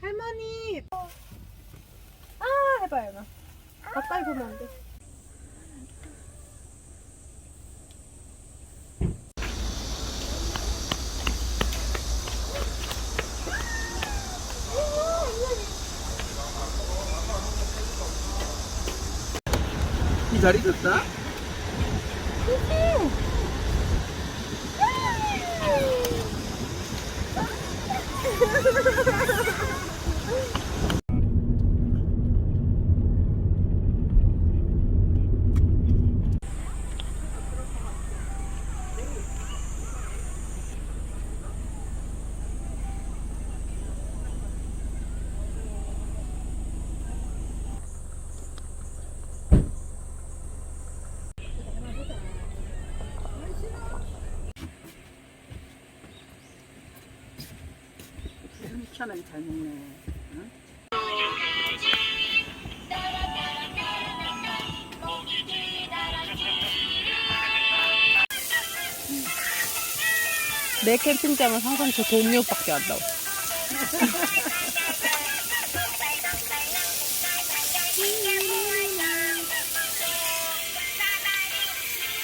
할머니. 아 해봐요 나. 가까이 보면 안 돼. 이 자리 좋다. 천원 잘 먹네. 응? 내 캠핑장은 항상 저 돈이 오빠밖에 안 나와.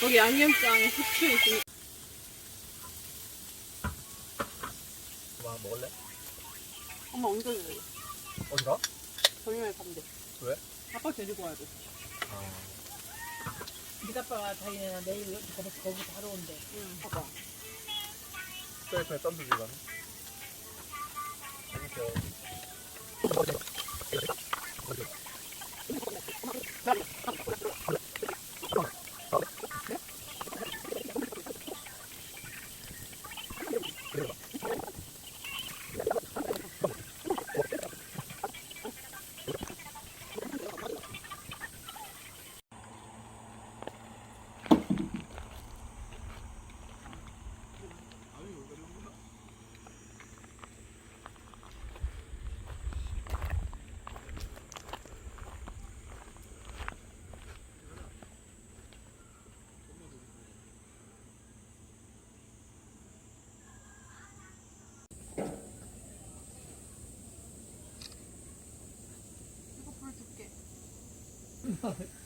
여기 양념장에 후추 있으니 와 먹을래? 엄마 옮겨줘요. 어디가? 정림에 반대. 왜? 아빠 데리고 와야 돼. 네 아빠가 자기네 내일 거기, 거기 바로 온대. 응, 봐봐. 셀프에 썸도 주가네.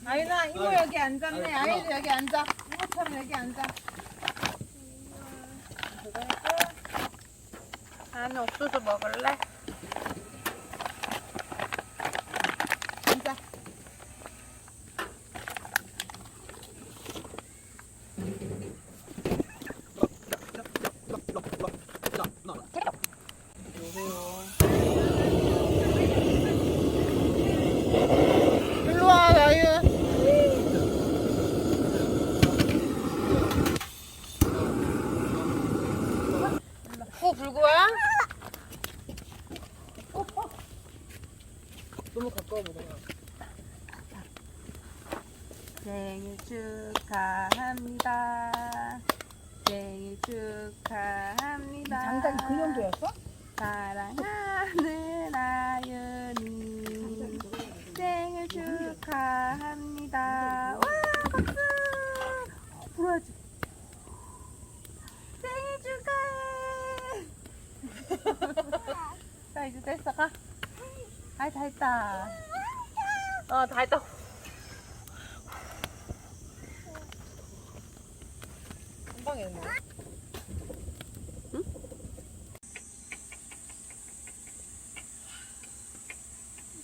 아이나 이모 여기 앉았네. 아이도 여기 앉아. 이모처럼 여기 앉아. 나는 옥수수 먹을래? 앉아. 일로 와, 나유. 후 불고 와? 너무 가까워 보여. 생일 축하합니다. 생일 축하합니다. 장작이 그 정도였어? 사랑하는 아윤이 생일 축하합니다. 와 박수! 불어야지. 생일 축하해. 자 이제 됐어 가. 아이 다 했다. 어 다 했다. 한 방에 뭐.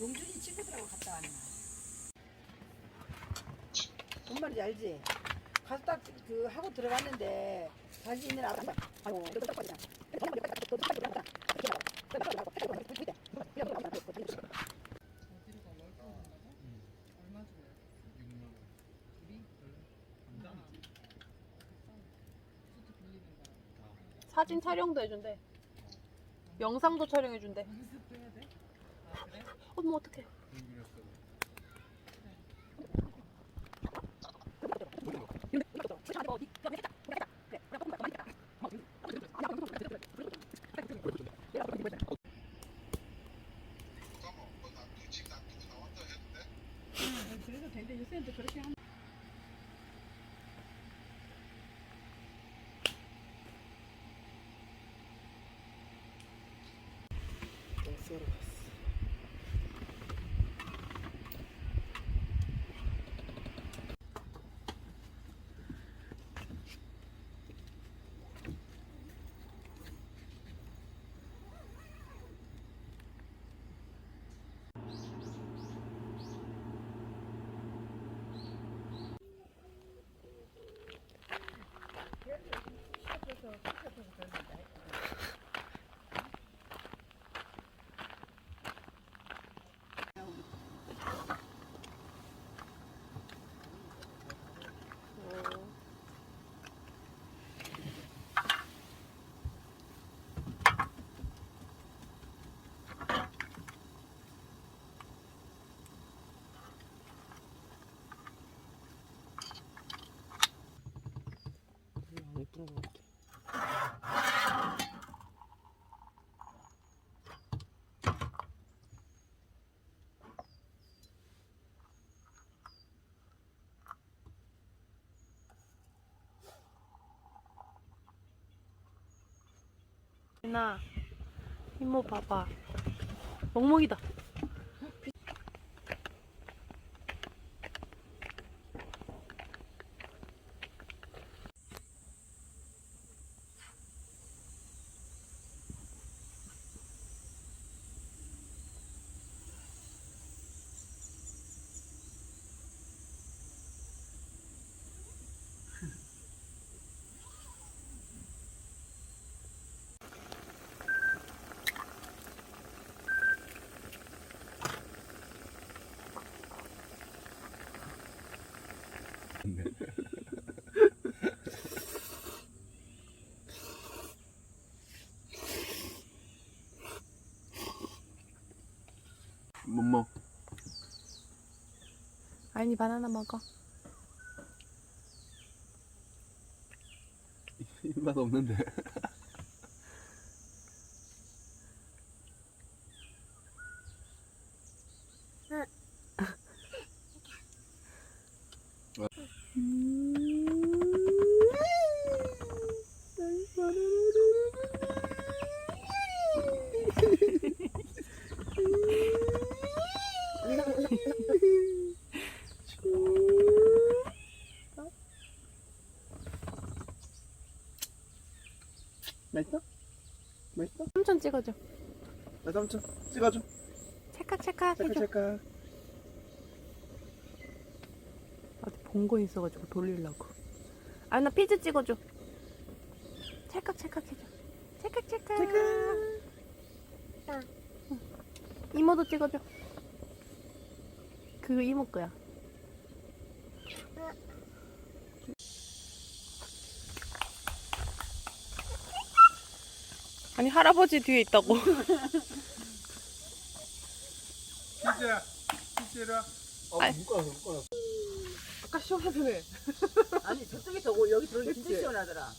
용준이 친구들하고 갔다 왔나? 뭔 말인지 알지? 가서 딱 그 하고 들어갔는데 자기 있는 아빠. 아이고 너딱 빠지나 사진 촬영도 해준대. 영상도 촬영해준대. 어머 어떡해. 40. 나 이모 봐봐. 멍멍이다. 뭐뭐 아니 바나나 먹어. 입맛 없는데. 찍어줘. 나 삼촌 찍어줘. 찰칵 찰칵 찰칵 해줘. 찰칵. 어디 본거 있어가지고 돌리려고. 아 나 피즈 찍어줘. 찰칵 찰칵 해줘. 찰칵 찰칵. 응. 이모도 찍어줘. 그 이모 거야. 아니 할아버지 뒤에 있다고. 피자, 피자라. 아, 아이. 묶어놨어, 묶어놨어. 아까 시원하더네 아니 저쪽에서 오- 여기 들어오니 진짜? 시원하더라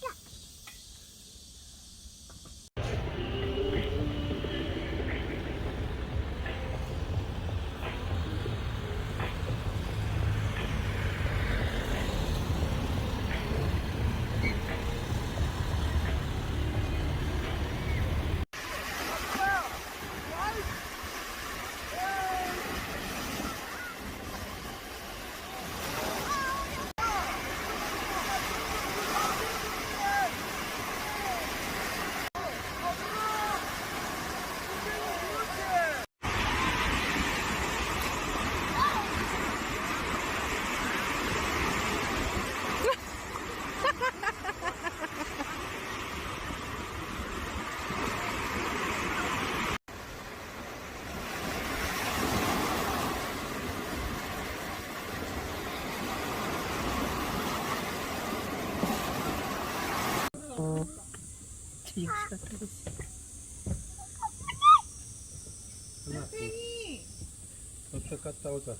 싸우자.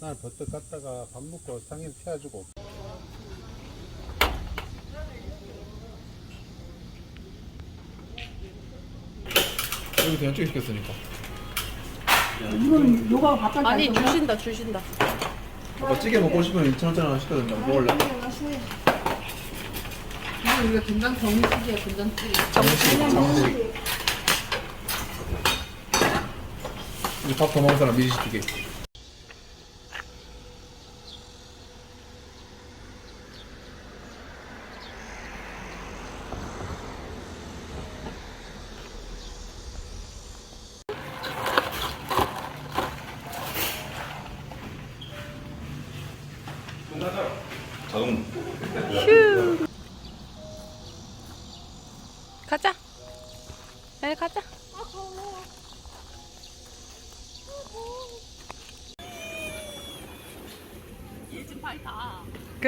난 버떡 갔다가 밥 먹고 상인 태워주고. 여기 그냥 쭉 시켰으니까. 이거는 요가 바깥에 아니 주신다 주신다. 아까 찌개 먹고 싶으면 2천 원짜리 하나 시켜야 된다. 먹을래? 우리가 된장 정식이야 된장찌개. 정식. 밥더 먹은 사람 미리 시키게.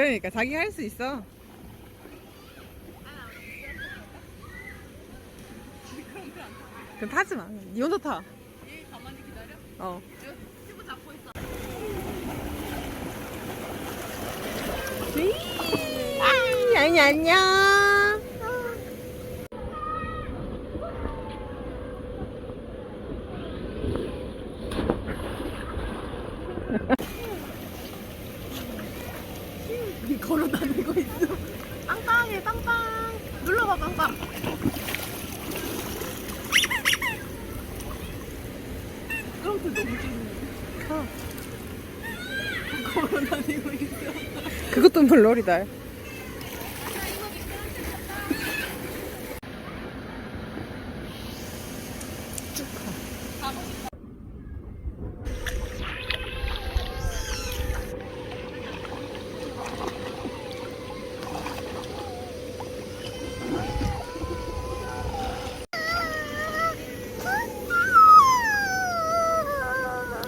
그러니까 자기가 할수 있어. 그럼 타지 마. 니 혼자 타. 어. 안녕 안녕. 걸어 다니고 있어. 빵빵해 빵빵. 눌러봐 빵빵. 그럼 또 너무 좋네. 걸어 다니고 있어. 그것도 물놀이다.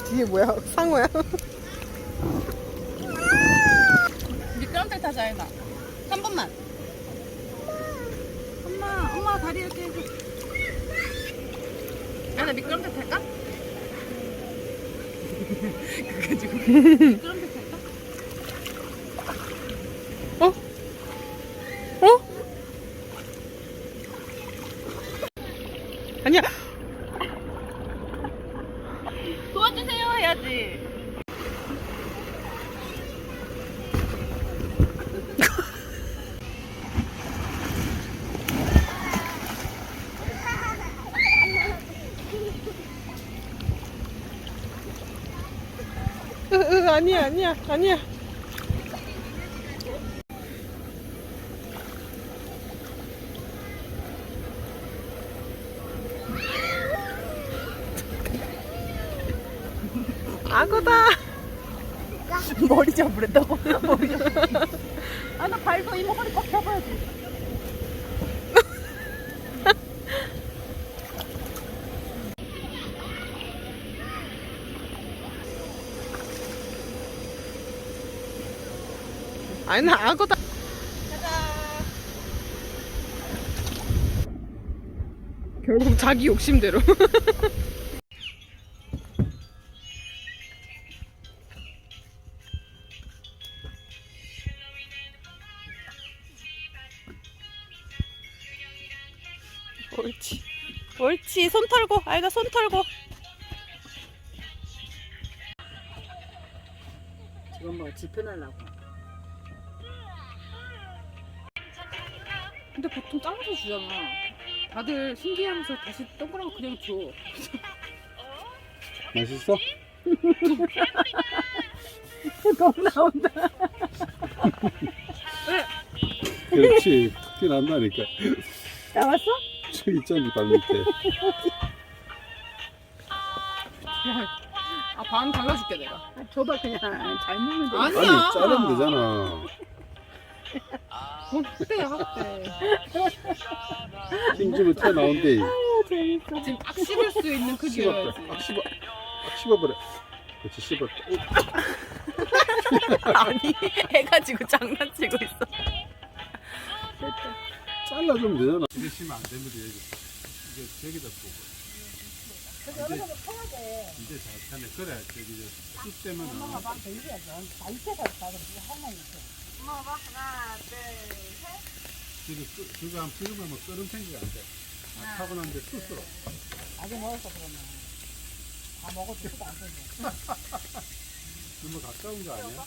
뒤에 뭐야? 상어야? 미끄럼틀 타자 해봐. 한 번만. 엄마, 엄마 다리 이렇게 해줘. 야, 나 미끄럼틀 탈까? 그거 지금 미끄럼틀 탈까? 어? 아니야. 도와주세요 해야지. 으, 으, 아니야 아니야 아니야. 악어다. 머리 잡으랬다고? 머리 잡으랬 아, 나 발도 이모 허리 꽉 잡아야지. 아니 나 악어다. 결국 자기 욕심대로. 옳지. 옳지. 손 털고. 아이가 손 털고. 지금 뭐 지편하려고 근데 보통 잘라서 주잖아. 다들 신기하면서 다시 동그랗게 그냥 줘. 맛있어? 똥 나온다 그렇지. 티 난다니까. 나왔어? 저 있잖니, 발 밑에. 아, 반 갈라줄게, 내가. 아, 줘봐 그냥 잘 아니. 아니, 아니야. 자르면 되잖아. 뭔 학대야, 학대. 힘주면 튀어 나온대. 지금 딱 씹을 수 있는. 크기여야지. 딱 씹어. 딱 씹어버려. 그렇지, 씹었다. 오, 아니, 해가지고 장난치고 있어. 잘라주면 되잖아. 이게 씹으면 안 되면 되지. 이게 저기다 보고. 이제, 이제 잘 타네. 그래, 저기, 저, 쑥 때문에. 저기, 끄- 그거 한 피우면 뭐 끓음 생기가 안 돼. 아, 타고 난데 스스로. 아직 멀었어 그러면. 다 먹어도 수도 안 되네. 너무 가까운 거 아니야?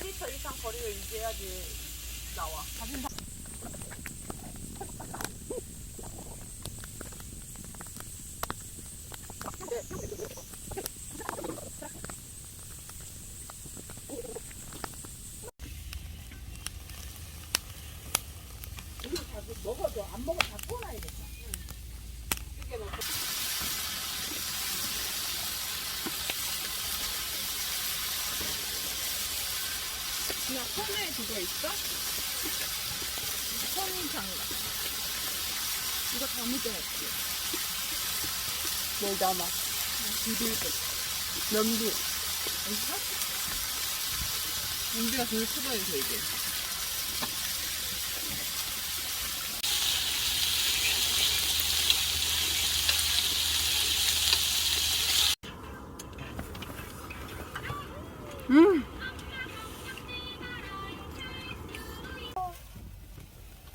1m 이상 거리를 유지해야지 나와. 먹어도 안 먹어 다 꺼놔야겠다. 그냥 손에 그거 있어? 손 장갑. 이거 다 묻어놨지? 뭘 담아? 면도. 있어? 면도가 제일 크다니까 이게.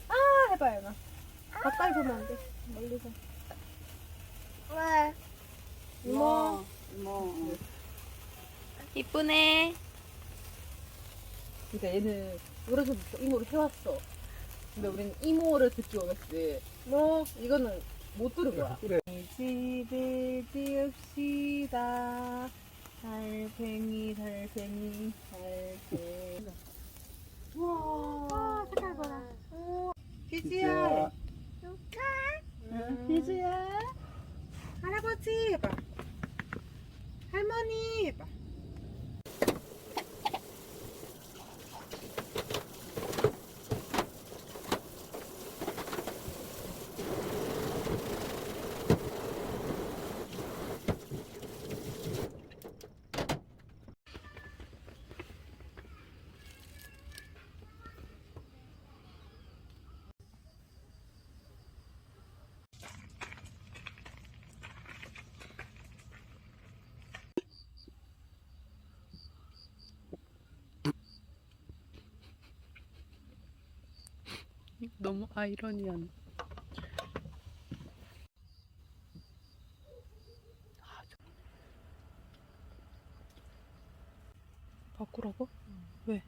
아 해봐요 나 가까이 보면 안돼 멀리서 왜? 이모 뭐. 이쁘네 그러니까 얘는 어려서부터 이모를 해왔어. 근데 우리는 이모를 듣기 원했지. 뭐 이거는 못 들은 거야. 그래. 집을 지읍시다. 달팽이 달팽이 달팽이. 우와 색깔 봐라. 피지야. 응, 피지야. 할아버지 해봐. 할머니 해봐. 너무 아이러니한 바꾸라고? 왜?